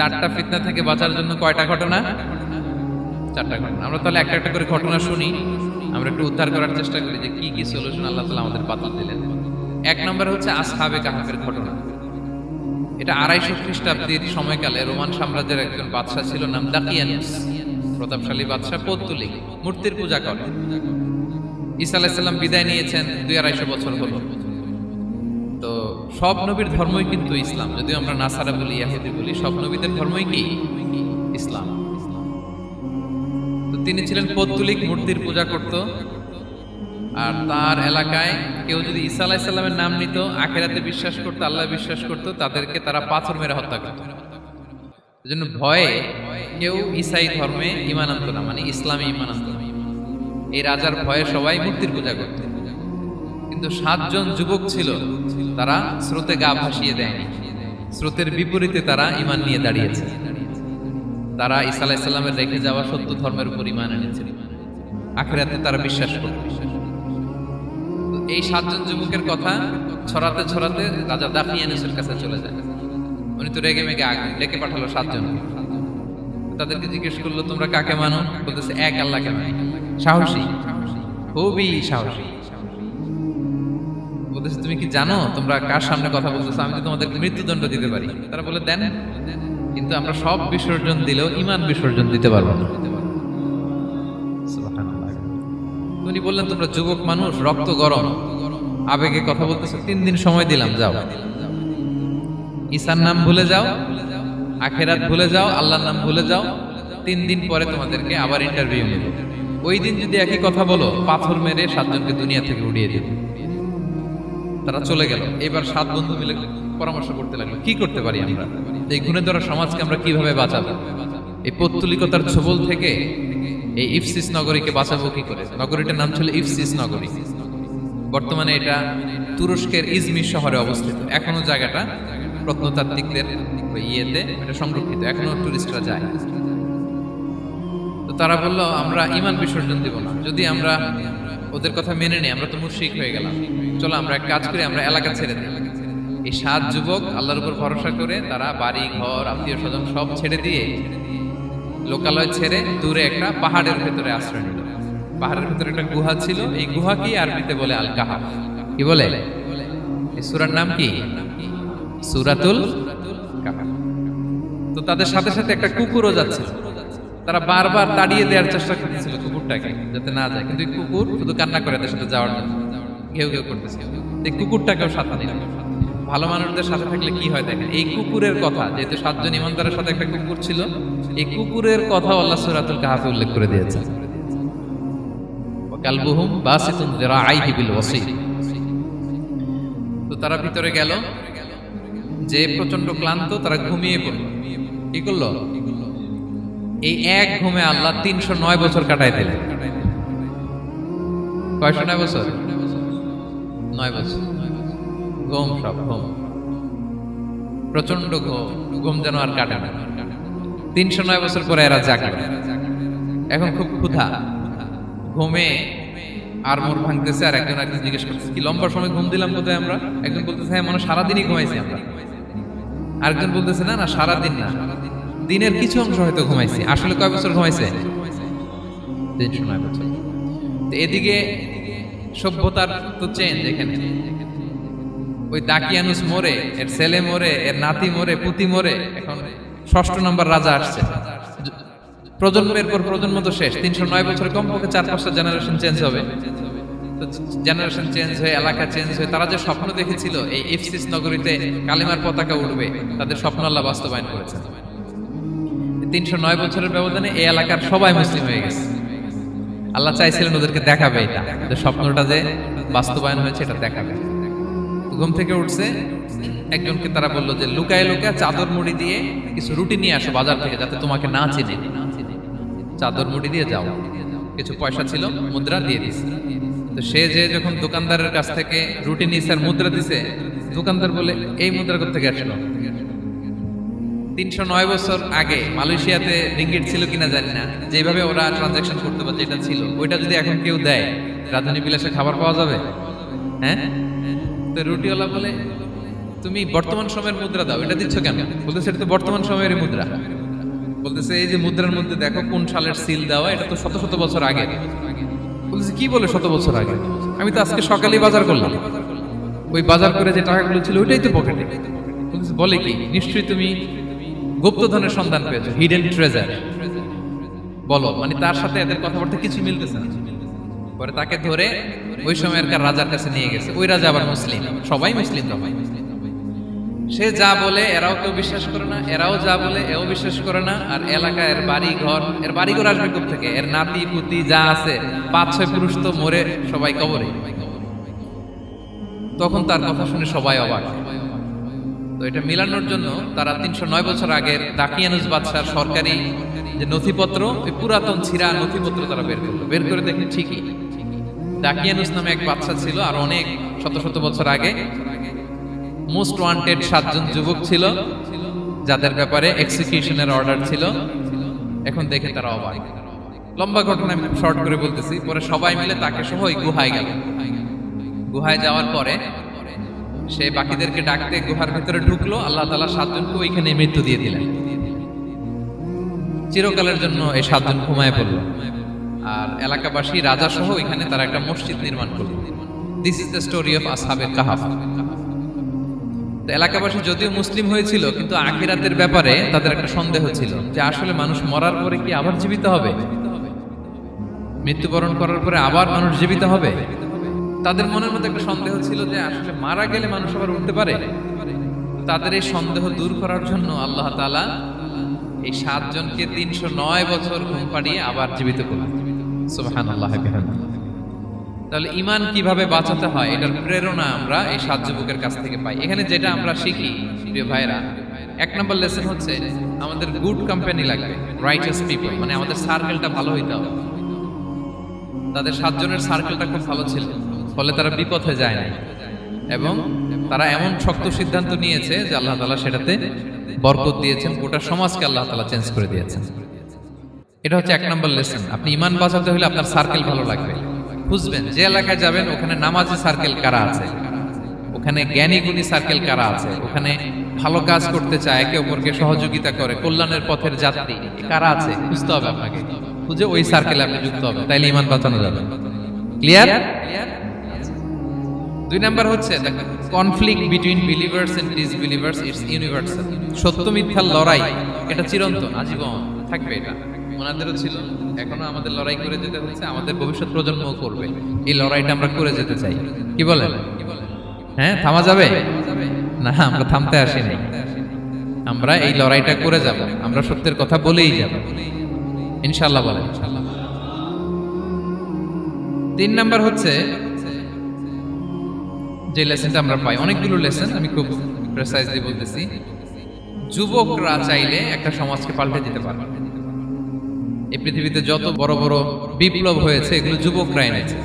চারটা ফিতনা থেকে বাঁচার জন্য কয়টা ঘটনা? চারটা ঘটনা। আমরা তাহলে একটা একটা করে ঘটনা শুনি, আমরা একটু উদ্ধার করার চেষ্টা করি যে কি কি সলিউশন আল্লাহ তালা আমাদের বাতিল দিলেন। এক নম্বর হচ্ছে আসহাবে কাহাফের ঘটনা। এটা আড়াইশো খ্রিস্টাব্দীর সময়কালে রোমান সাম্রাজ্যের একজন বাদশাহ ছিল নাম দাকিয়ানুস, প্রতাপশালী বাদশাহ পৌত্তলিক, মূর্তির পূজা করে ঈসা আলাহিসাল্লাম বিদায় নিয়েছেন দুই আড়াইশো বছর হলো। সব নবীর ধর্মই কিন্তু ইসলাম। যদিও আমরা নাসারা বলি, ইয়াহুদি বলি, সব নবীদের ধর্মই কি? ইসলাম। তো তিনি ছিলেন পৌত্তলিক মূর্তির পূজা করত। আর তার এলাকায় কেউ যদি ঈসা আলাইসাল্লামের নাম নিত, আখেরাতে বিশ্বাস করতো, আল্লাহ বিশ্বাস করতো, তাদেরকে তারা পাথর মেরে হত্যা করত। জন্য ভয়ে কেউ ইসাই ধর্মে ইমান না মানে ইসলামে ইমান এই রাজার ভয়ে সবাই মূর্তির পূজা করত। কিন্তু সাতজন যুবক ছিল, তারা স্রোতে গা ভাসিয়ে দেয়নি। স্রোতের বিপরীতে তারা ইমান নিয়ে দাঁড়িয়েছে। তারা ঈসা আলাইসাল্লামের রেখে যাওয়া সত্য ধর্মের উপর ইমান এনেছে আখেরাতে তারা বিশ্বাস করত এই সাতজন যুবকের কথা ছড়াতে ছড়াতে রাজা দাফিয়ানুসের কাছে চলে যায়। উনি তো রেগে মেগে আগে, ডেকে পাঠালো সাতজন। তাদেরকে জিজ্ঞেস করল, তোমরা কাকে মানো? বলতেছে, এক আল্লাহকে মানি। সাহসী, খুবই সাহসী। বলতেছে, তুমি কি জানো তোমরা কার সামনে কথা বলতেছো? আমি তো তোমাদেরকে মৃত্যুদণ্ড দিতে পারি। তারা বলে, দেন। কিন্তু আমরা সব বিসর্জন দিলেও ইমান বিসর্জন দিতে পারব না। উনি বললেন, তোমরা যুবক মানুষ, রক্ত গরম। আবেগে কথা বলতেছো। তিন দিন সময় দিলাম, যাও। ঈসার নাম ভুলে যাও, আখেরাত ভুলে যাও, আল্লাহর নাম ভুলে যাও। তিন দিন পরে তোমাদেরকে আবার ইন্টারভিউ নেব। ওই দিন যদি একই কথা বলো, পাথর মেরে সাতজনকে দুনিয়া থেকে উড়িয়ে দেব। তারা চলে গেল। এবার সাত বন্ধু মিলে পরামর্শ করতে লাগল, কি করতে পারি আমরা? এই গুণে ধরা সমাজকে আমরা কীভাবে বাঁচাবো? এই পৌত্তলিকতার ছবল থেকে এই ইফসিস নগরীকে বাঁচাবো কি করে? নগরীটার নাম ছিল ইফসিস নগরী। বর্তমানে এটা তুরস্কের ইজমির শহরে অবস্থিত। এখনও জায়গাটা প্রত্নতাত্ত্বিকদের ইয়েতে এটা সংরক্ষিত। এখনও টুরিস্টরা যায়। তো তারা বলল, আমরা ইমান বিসর্জন দিব না। যদি আমরা ওদের কথা মেনে নিই, আমরা তো মুশরিক হয়ে গেলাম। চলো আমরা এক কাজ করি, আমরা এলাকা ছেড়ে দিই। এই সাত যুবক আল্লাহর উপর ভরসা করে তারা বাড়ি, ঘর, আত্মীয় স্বজন সব ছেড়ে দিয়ে লোকালয় ছেড়ে দূরে একটা পাহাড়ের ভেতরে আশ্রয় নিল। পাহাড়ের ভেতরে একটা গুহা ছিল। এই গুহা গুহাকেই আরবিতে বলে আল কাহাফ কি বলে? এই সুরার নাম কি? সুরাতুল তো তাদের সাথে সাথে একটা কুকুরও যাচ্ছে। তারা বারবার তাড়িয়ে দেওয়ার চেষ্টা করতেছিল কুকুরটাকে, যাতে না যায়। কিন্তু কুকুর শুধু কান্না করে তাদের সাথে যাওয়ার জন্য। ঘেউ ঘেউ করতেছিল। এই কুকুরটাকেও সাথে নিল। ভালো মানুষদের সাথে থাকলে কি হয় দেখেন? এই কুকুরের কথা, যেহেতু সাতজন ইমানদারের সাথে একটা কুকুর ছিল, এই কুকুরের কথা আল্লাহ সুরাতুল কাহাফে উল্লেখ করে দিয়েছে। কালবুহুম বাসিতুন যিরাআইহি বিল ওয়াসি তো তারা ভিতরে গেল। যে প্রচণ্ড ক্লান্ত, তারা ঘুমিয়ে পড়ল। কি করল? এই এক ঘুমে আল্লাহ তিনশো নয় বছর কাটাই দিলেন। কয়শো নয় বছর? নয় বছর। ঘুম সব ঘুম। প্রচণ্ড ঘুম। ঘুম যেন আর কাটে না। তিনশো নয় বছর পরে এরা জাগলো। এখন খুব ক্ষুধা। ঘুমে আর মোর ভাঙতেছে আর একজন একজন জিজ্ঞেস করতেছে, কি লম্বা সময় ঘুম দিলাম কোথায় আমরা? একজন বলতেছে হ্যাঁ মনে সারাদিনই ঘুমাইছি আমরা। আরেকজন বলতেছে, না না, সারাদিন না। দিনের কিছু অংশ হয়তো ঘুমাইছি। আসলে কয় বছর ঘুমাইছে? এদিকে সভ্যতার তো চেঞ্জ এখানে ওই দাকিয়ানুস মোরে এর ছেলে মোরে এর নাতি মরে পুতি মোরে এখন ষষ্ঠ নম্বর রাজা আসছে। প্রজন্মের পর প্রজন্ম তো শেষ। তিনশো নয় বছরে কমপক্ষে চার পাঁচটা জেনারেশন চেঞ্জ হবে। জেনারেশন চেঞ্জ হয়ে, এলাকা চেঞ্জ হয়ে, তারা যে স্বপ্ন দেখেছিল, এই ইফসিস নগরীতে কালিমার পতাকা উঠবে তাদের স্বপ্ন আল্লাহ বাস্তবায়ন করেছে তিনশো নয় বছরের ব্যবধানে এই এলাকার সবাই মুসলিম হয়ে গেছে। আল্লাহ চাইছিলেন ওদেরকে দেখাবে এটা, যে স্বপ্নটা যে বাস্তবায়ন হয়েছে এটা দেখাবে। ঘুম থেকে উঠছে, একজনকে তারা বলল যে, লুকায় লুকায় চাদর মুড়ি দিয়ে কিছু রুটি নিয়ে আসো বাজার থেকে, যাতে তোমাকে না চিনে। চাদর মুড়ি দিয়ে যাও। কিছু পয়সা ছিল, মুদ্রা দিয়ে দিছে। তো সে যে যখন দোকানদারের কাছ থেকে রুটি নিয়েছে আর মুদ্রা দিছে, দোকানদার বলে, এই মুদ্রা থেকে আসলো? তিনশো নয় বছর আগে মালয়েশিয়াতে রিঙ্গিট ছিল কিনা জানি না। যেভাবে ওরা ট্রানজাকশন করতে পারছে এটা ছিল। ওইটা যদি এখন কেউ দেয়, রাজধানী বিলাসে খাবার পাওয়া যাবে? হ্যাঁ? তো রুটিওয়ালা বলে, তুমি বর্তমান সময়ের মুদ্রা দাও। এটা দিচ্ছ কেন? বলতেছে, এটা তো বর্তমান সময়ের মুদ্রা। বলতেছে, এই যে মুদ্রার মধ্যে দেখো, কোন সালের সিল দেওয়া, এটা তো শত শত বছর আগে। বলতেছে, কি বলে শত বছর আগে? আমি তো আজকে সকালেই বাজার করলাম। ওই বাজার করে যে টাকাগুলো ছিল, ওইটাই তো পকেটে বলে কি? নিশ্চয়ই তুমি গুপ্তধনের সন্ধান পেয়েছ হিডেন ট্রেজার বলো মানে তার সাথে এদের কথাবার্তা কিছু মিলতেছে না। পরে তাকে ধরে ওই সময়কার রাজার কাছে নিয়ে গেছে। ওই রাজা আবার মুসলিম, সবাই মুসলিম তখন সে যা বলে, এরাও কেউ বিশ্বাস করে না, এরাও যা বলে, এও বিশ্বাস করে না। আর এলাকা এর বাড়ি ঘর এর বাড়ি ঘর আসবে কোথা থেকে? এর নাতি, পুতি যা আছে, পাঁচ, ছয় পুরুষ তো মরে সবাই কবরে। তখন তার কথা শুনে সবাই অবাক। তো এটা মিলানোর জন্য তারা তিনশো নয় বছর আগের দাকিয়ানুস বাদশার সরকারি যে নথিপত্র, ওই পুরাতন ছিঁড়া নথিপত্র তারা বের করল। বের করে দেখেন ঠিকই দাকিয়ানুস নামে এক বাচ্চা ছিল, আর অনেক শত শত বছর আগে মোস্ট ওয়ান্টেড সাতজন যুবক ছিল, যাদের ব্যাপারে এক্সিকিউশনের অর্ডার ছিল। এখন দেখে তারা অবাক। লম্বা ঘটনা আমি শর্ট করে বলতেছি, পরে সবাই মিলে তাকে সহ ওই গুহায় গেল। গুহায় যাওয়ার পরে সে বাকিদেরকে ডাকতে গুহার ভিতরে ঢুকলো, আল্লাহ তালা সাতজনকে ওইখানে মৃত্যু দিয়ে দিলেন। চিরকালের জন্য এই সাতজন ঘুমায় পড়ল। আর এলাকাবাসী রাজা সহ ওইখানে তারা একটা মসজিদ নির্মাণ করল। This is the story of আসহাবের কাহাফ এলাকাবাসী যদিও মুসলিম হয়েছিল, কিন্তু আখিরাতের ব্যাপারে তাদের একটা সন্দেহ ছিল যে আসলে মানুষ মরার পরে কি আবার জীবিত হবে? মৃত্যুবরণ করার পরে আবার মানুষ জীবিত হবে? তাদের মনের মধ্যে একটা সন্দেহ ছিল যে আসলে মারা গেলে মানুষ আবার উঠতে পারে। তাদের এই সন্দেহ দূর করার জন্য আল্লাহ তাআলা এই সাতজনকে তিনশো নয় বছর ঘুম পাড়িয়ে আবার জীবিত করলেন। তাহলে ইমান কীভাবে বাঁচাতে হয়, এটার প্রেরণা আমরা এই সাত যুবকের কাছ থেকে পাই। এখানে যেটা আমরা শিখি, প্রিয় ভাইরা এক নম্বর লেসন হচ্ছে আমাদের গুড কোম্পানি লাগবে রাইটাস পিপল মানে আমাদের সার্কেলটা ভালো হইতে হবে। তাদের সাতজনের সার্কেলটা খুব ভালো ছিল। ফলে তারা বিপথে যায় না এবং তারা এমন শক্ত সিদ্ধান্ত নিয়েছে যে আল্লাহ তালা সেটাতে বরকত দিয়েছেন, গোটা সমাজকে আল্লাহ তালা চেঞ্জ করে দিয়েছেন। এটা হচ্ছে এক নম্বর লেসন আপনি ইমান বাঁচাতে হলে আপনার সার্কেল ভালো লাগবে। বুঝবেন, যে এলাকায় যাবেন, ওখানে নামাজি সার্কেল কারা আছে? ওখানে জ্ঞানী গুণী সার্কেল কারা আছে? ওখানে ভালো কাজ করতে চায়, একে অপরকে সহযোগিতা করে, কল্যাণের পথের যাত্রী, কারা আছে? বুঝতে হবে আপনাকে। খুঁজে ওই সার্কেলে আপনি যুক্ত হবে তাইলে ইমান বাঁচানো যাবে। ক্লিয়ার দুই নাম্বার হচ্ছে conflict between believers and disbelievers it's universal সত্য মিথ্যার লড়াই, এটা চিরন্তন, আজীবন থাকবে এটা। ওনাদেরও ছিল, এখনও আমাদের লড়াই করে যেতে হচ্ছে, আমাদের ভবিষ্যৎ প্রজন্মও করবে। এই লড়াইটা আমরা করে যেতে চাই। কি বলেন? হ্যাঁ থামা যাবে? না, আমরা থামতে আসিনি। আমরা এই লড়াইটা করে যাব, আমরা সত্যের কথা বলেই যাব। ইনশাল্লাহ বলেন। তিন নাম্বার হচ্ছে যে লেসনটা আমরা পাই, অনেকগুলো লেসন আমি খুব প্রেসাইজলি বলতেছি। যুবকরা চাইলে একটা সমাজকে পাল্টে দিতে পারে। এই পৃথিবীতে যত বড় বড় বিপ্লব হয়েছে, এগুলো যুবকরা এনেছে।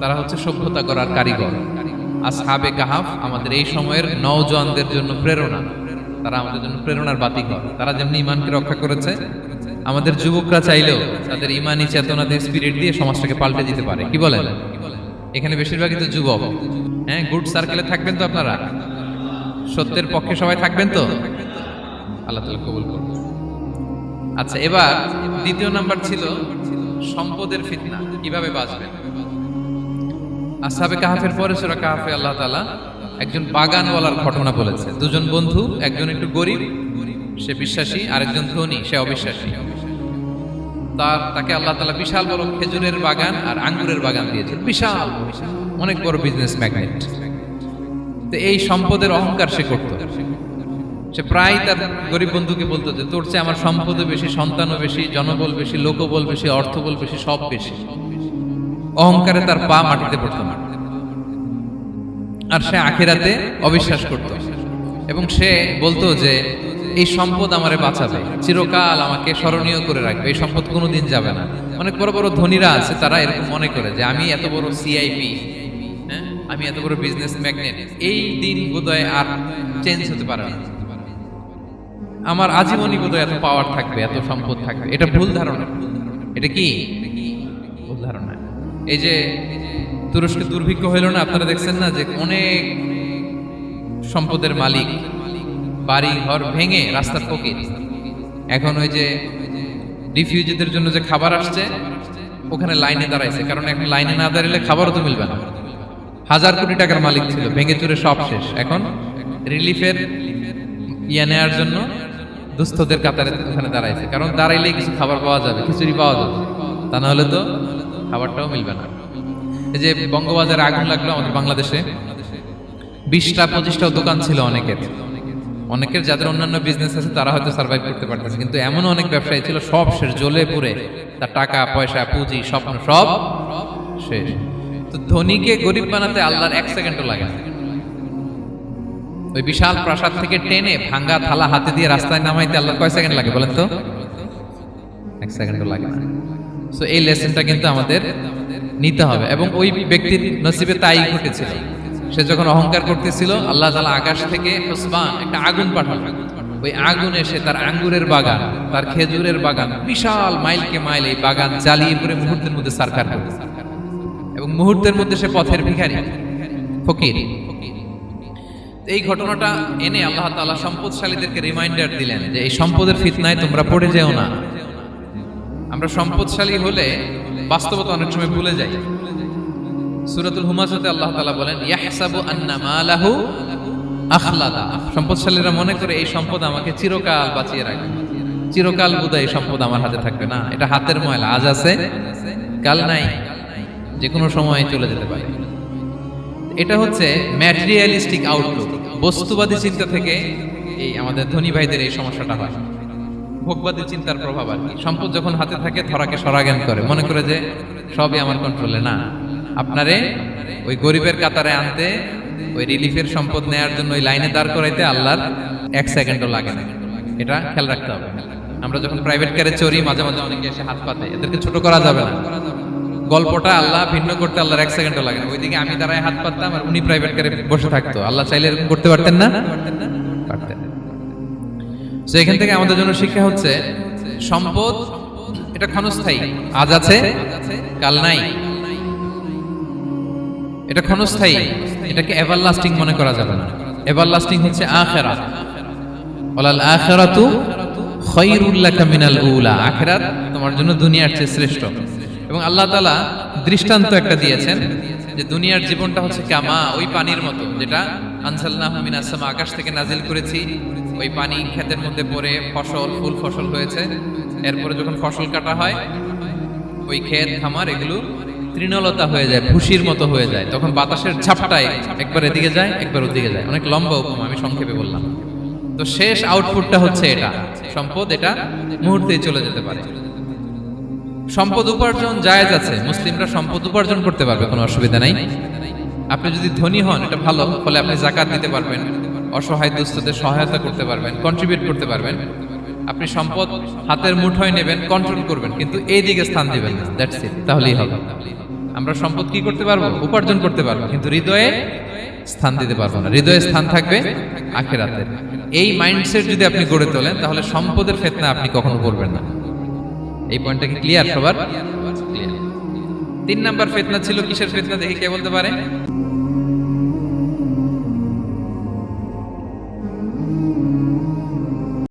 তারা হচ্ছে সভ্যতা করার কারিগর। আসহাবে কাহাফ আমাদের এই সময়ের নওজোয়ানদের জন্য প্রেরণা। তারা আমাদের জন্য প্রেরণার বাতিঘর। তারা যেমনি ইমানকে রক্ষা করেছে, আমাদের যুবকরা চাইলেও তাদের ইমানি চেতনাদের স্পিরিট দিয়ে সমাজটাকে পাল্টে দিতে পারে। কি বলেন? এখানে বেশিরভাগই তো যুবক। হ্যাঁ গুড সার্কেলে থাকবেন তো আপনারা? সত্যের পক্ষে সবাই থাকবেন তো? আল্লাহ তালা কবুল করুন। আচ্ছা এবার দ্বিতীয় নাম্বার ছিল সম্পদের ফিতনা, কীভাবে বাঁচবেন? আসাবে কাহাফের পরে সুরা কাহাফে আল্লাহ তালা একজন বাগানওয়ালার ঘটনা বলেছে। দুজন বন্ধু, একজন একটু গরিব, সে বিশ্বাসী, আরেকজন ধনী, সে অবিশ্বাসী। তার, তাকে আল্লাহ তালা বিশাল বড় খেজুরের বাগান আর আঙ্গুরের বাগান দিয়েছেন। বিশাল অনেক বড় বিজনেস ম্যাগনেট তো এই সম্পদের অহংকার সে করত। সে প্রায় তার গরিব বন্ধুকে বলতো যে, তোর চেয়ে আমার সম্পদও বেশি, সন্তানও বেশি, জনবল বেশি, লোকবল বেশি, অর্থবল বেশি, সব বেশি। অহংকারে তার পা মাটিতে পড়তো না। আর সে আখেরাতে অবিশ্বাস করত। এবং সে বলতো যে এই সম্পদ আমারে বাঁচাবে। চিরকাল আমাকে স্মরণীয় করে রাখবে। এই সম্পদ কোনোদিন যাবে না। অনেক বড় বড় ধনীরা আছে, তারা এরকম মনে করে যে, আমি এত বড় সিআইপি হ্যাঁ? আমি এত বড় বিজনেস ম্যাগনেট এই দিন বোধহয় আর চেঞ্জ হতে পারে না। আমার আজীবনই বোধহয় এত পাওয়ার থাকবে, এত সম্পদ থাকবে। এটা ভুল ধারণা। এটা কি? ভুল ধারণা। এই যে তুরস্কে দুর্ভিক্ষ হইল না, আপনারা দেখছেন না যে অনেক সম্পদের মালিক বাড়ি ঘর ভেঙে রাস্তার ফকির। এখন ওই যে রিফিউজিদের জন্য যে খাবার আসছে, ওখানে লাইনে দাঁড়াইছে। কারণ এখন লাইনে না দাঁড়ালে খাবারও তো মিলবে না। হাজার কোটি টাকার মালিক ছিল, ভেঙে চুরে সব শেষ। এখন রিলিফের ইয়ে নেওয়ার জন্য দুস্থদের কাতারে ওখানে দাঁড়াইছে। কারণ দাঁড়াইলেই কিছু খাবার পাওয়া যাবে, খিচুড়ি পাওয়া যাবে। তা না হলে তো খাবারটাও মিলবে না। এই যে বঙ্গবাজারে আগুন লাগল আমাদের বাংলাদেশে। বিশটা, পঁচিশটাও দোকান ছিল অনেকের। অনেকের যাদের অন্যান্য বিজনেস আছে, তারা হয়তো সার্ভাইভ করতে পারতেছে। কিন্তু এমন অনেক ব্যবসায়ী ছিল, সব শেষ জ্বলে পুড়ে তার টাকা, পয়সা, পুঁজি, স্বপ্ন, সব শেষ। তো ধনীকে গরিব বানাতে আল্লাহর এক সেকেন্ডও লাগে ওই বিশাল প্রাসাদ থেকে টেনে ভাঙ্গা থালা হাতে দিয়ে রাস্তায় নামাইতে আল্লাহ কয় সেকেন্ড লাগে বলেন তো? এক সেকেন্ডও লাগে না। সো এই লেসনটা কিন্তু আমাদের নিতে হবে। এবং ওই ব্যক্তির নসিবে তাই ঘটেছিল। সে যখন অহংকার করতেছিল, আল্লাহ তালা আকাশ থেকে হুসবান একটা আগুন পাঠালো। ওই আগুন এসে তার আঙ্গুরের বাগান, তার খেজুরের বাগান, বিশাল মাইলকে মাইল এই বাগান জ্বালিয়ে পুরে মুহূর্তের মধ্যে সারকার করে। এবং মুহূর্তের মধ্যে সে পথের ভিখারি, ফকির। এই ঘটনাটা এনে আল্লাহ তাআলা সম্পদশালীদেরকে রিমাইন্ডার দিলেন যে, এই সম্পদের ফিতনায় তোমরা পড়ে যেও না। আমরা সম্পদশালী হলে বাস্তবতা অনেক সময় ভুলে যাই। সূরাতুল হুমাজাতে আল্লাহ তালা বলেন, ইয়াহসাবু আন্না মালাহু আখলাদা। সম্পদশালীরা মনে করে এই সম্পদ আমাকে চিরকাল বাঁচিয়ে রাখবে। চিরকাল বোধহয় এই সম্পদ আমার হাতে থাকবে। না, এটা হাতের ময়লা, আজ আছে, কাল নাই যে কোনো সময় চলে যেতে পারে। এটা হচ্ছে ম্যাটেরিয়ালিস্টিক আউটলুক। বস্তুবাদী চিন্তা থেকে এই আমাদের ধনী ভাইদের এই সমস্যাটা হয়। ভোগবাদী চিন্তার প্রভাব আর কি। সম্পদ যখন হাতে থাকে, ধরাকে সরাজ্ঞান করে। মনে করে যে সবই আমার কন্ট্রোলে না আপনারে ওই গরিবের কাতারে আনতে, ওই রিলিফের সম্পদ নেয়ার জন্য ওই লাইনে দাঁড় করাইতে আল্লাহর এক সেকেন্ডও লাগে না। এটা খেয়াল রাখতে হবে। আমরা যখন প্রাইভেট কারে চড়ি, মাঝে মাঝে অনেকে এসে হাত পাতে এদেরকে ছোট করা যাবে না। গল্পটা আল্লাহ ভিন্ন করতে আল্লাহর এক সেকেন্ডও লাগে না। ওইদিকে আমি দাঁড়ায় হাত পাততাম আর উনি প্রাইভেট কারে বসে থাকতো। আল্লাহ চাইলে এরকম করতে পারতেন না? পারতেন। তো এখান থেকে আমাদের জন্য শিক্ষা হচ্ছে, সম্পদ, এটা ক্ষণস্থায়ী। আজ আছে, কাল নাই। এটা ক্ষণস্থায়ী। এটাকে এভার লাস্টিং মনে করা যাবে না। এভার লাস্টিং হচ্ছে আখেরা। ওলাল আখেরাতু খৈরুল লাকা মিনাল উলা। আখেরাত তোমার জন্য দুনিয়ার চেয়ে শ্রেষ্ঠ। এবং আল্লাহ তাআলা দৃষ্টান্ত একটা দিয়েছেন যে দুনিয়ার জীবনটা হচ্ছে কামা, ওই পানির মতো, যেটা আনসালনাহু মিনাস সামা, আকাশ থেকে নাজিল করেছি। ওই পানি ক্ষেতের মধ্যে পড়ে ফসল, ফুল ফসল হয়েছে। এরপরে যখন ফসল কাটা হয়, ওই ক্ষেত, খামার, এগুলো তৃণলতা হয়ে যায় ভুসির মতো হয়ে যায়। তখন বাতাসের ঝাপটায় একবার এদিকে যায়, একবার ওদিকে যায়। অনেক লম্বা উপমা, আমি সংক্ষেপে বললাম। তো শেষ আউটপুটটা হচ্ছে এটা। সম্পদ এটা মুহূর্তেই চলে যেতে পারে। সম্পদ উপার্জন জায়েজ আছে। মুসলিমরা সম্পদ উপার্জন করতে পারবে, কোনো অসুবিধা নাই। আপনি যদি ধনী হন, এটা ভালো। ফলে আপনি জাকাত দিতে পারবেন, অসহায় দুস্থদের সহায়তা করতে পারবেন কন্ট্রিবিউট করতে পারবেন। আপনি সম্পদ হাতের মুঠোয় নেবেন কন্ট্রোল করবেন, কিন্তু এই দিকে স্থান দিবেন না। দ্যাটস ইট তাহলেই হবে। আমরা সম্পদ কি করতে পারব? উপার্জন করতে পারব। কিন্তু হৃদয়ে স্থান দিতে পারব না। হৃদয়ে স্থান থাকবে আখেরাতে। এই মাইন্ডসেট যদি আপনি গড়ে তোলেন, তাহলে সম্পদের ফেতনা আপনি কখনো করবেন না। এই পয়েন্টটা কি ক্লিয়ার সবার? তিন নাম্বার ফেতনা ছিল কিসের ফেতনা দেখে কে বলতে পারে?